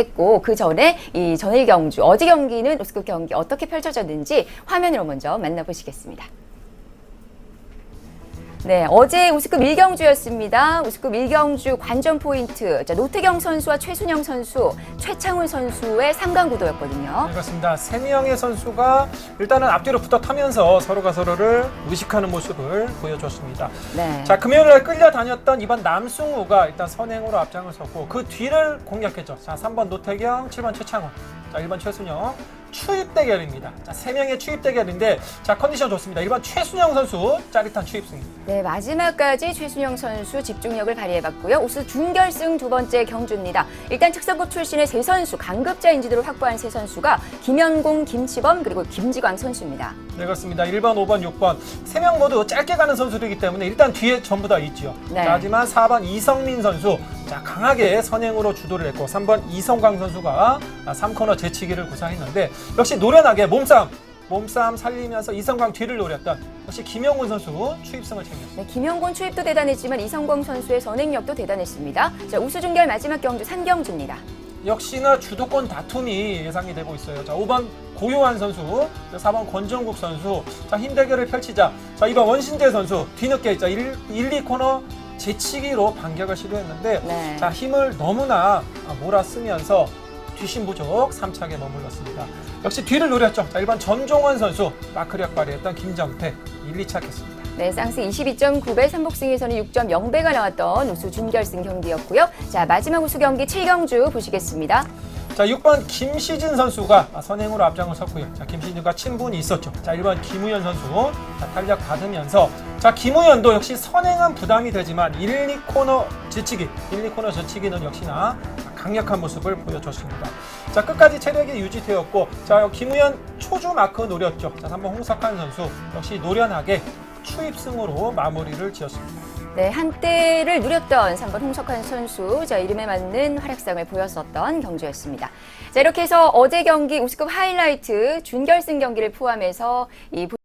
했고 그 전에 이 전일 경주 어제 경기는 우스급 경기 어떻게 펼쳐졌는지 화면으로 먼저 만나보시겠습니다. 네, 어제 우스급 1경주였습니다. 우스급 1경주 관전 포인트. 자, 노태경 선수와 최순영 선수, 최창훈 선수의 상강 구도였거든요. 네, 그렇습니다. 세 명의 선수가 일단은 앞뒤로 붙어 타면서 서로가 서로를 의식하는 모습을 보여줬습니다. 네. 자, 금요일 날 끌려다녔던 이번 남승우가 일단 선행으로 앞장을 섰고 그 뒤를 공략했죠. 자, 3번 노태경, 7번 최창훈, 자, 1번 최순영. 추입 대결입니다. 자, 세 명의 추입 대결인데 자, 컨디션 좋습니다. 1번 최순영 선수 짜릿한 추입승입니다. 네, 마지막까지 최순영 선수 집중력을 발휘해봤고요. 우수 준결승 두 번째 경주입니다. 일단 특성급 출신의 세 선수, 강급자 인지도를 확보한 세 선수가 김현공, 김치범 그리고 김지광 선수입니다. 네, 그렇습니다. 1번, 5번, 6번. 세명 모두 짧게 가는 선수들이기 때문에 일단 뒤에 전부 다 있죠. 네. 자, 하지만 4번 이성민 선수. 자, 강하게 선행으로 주도를 했고 3번 이성광 선수가 3코너 제치기를 구사했는데 역시 노련하게 몸싸움, 몸싸움 살리면서 이성광 뒤를 노렸던 역시 김영훈 선수 추입승을 챙겼습니다. 네, 김현곤 추입도 대단했지만 이성광 선수의 선행력도 대단했습니다. 자, 우수 준결 마지막 경주 산경주입니다. 역시나 주도권 다툼이 예상이 되고 있어요. 자, 5번 고요한 선수, 4번 권정국 선수. 자, 힘 대결을 펼치자. 자, 이번 원신재 선수 뒤늦게 자, 1, 1 2코너 제치기로 반격을 시도했는데 네. 자, 힘을 너무나 몰아쓰면서 뒤심 부족 3차게 머물렀습니다. 역시 뒤를 노렸죠. 자, 1번 전종원 선수 마크력 발휘했던 김정태 1, 2차 했습니다. 네, 쌍스 22.9배, 삼복승에서는 6.0배가 나왔던 우수 준결승 경기였고요. 자, 마지막 우수 경기 7경주 보시겠습니다. 자, 6번 김시진 선수가 선행으로 앞장을 섰고요. 자, 김시진과 친분이 있었죠. 자, 1번 김우현 선수 자, 탄력 받으면서 자, 김우현도 역시 선행은 부담이 되지만 1, 2코너 제치기, 1, 2코너 제치기는 역시나 강력한 모습을 보여줬습니다. 자, 끝까지 체력이 유지되었고 자, 김우현 초주 마크 노렸죠. 자, 3번 홍석환 선수 역시 노련하게 추입승으로 마무리를 지었습니다. 네, 한때를 누렸던 3번 홍석환 선수, 자, 이름에 맞는 활약상을 보였었던 경주였습니다. 자, 이렇게 해서 어제 경기 우스급 하이라이트 준결승 경기를 포함해서 이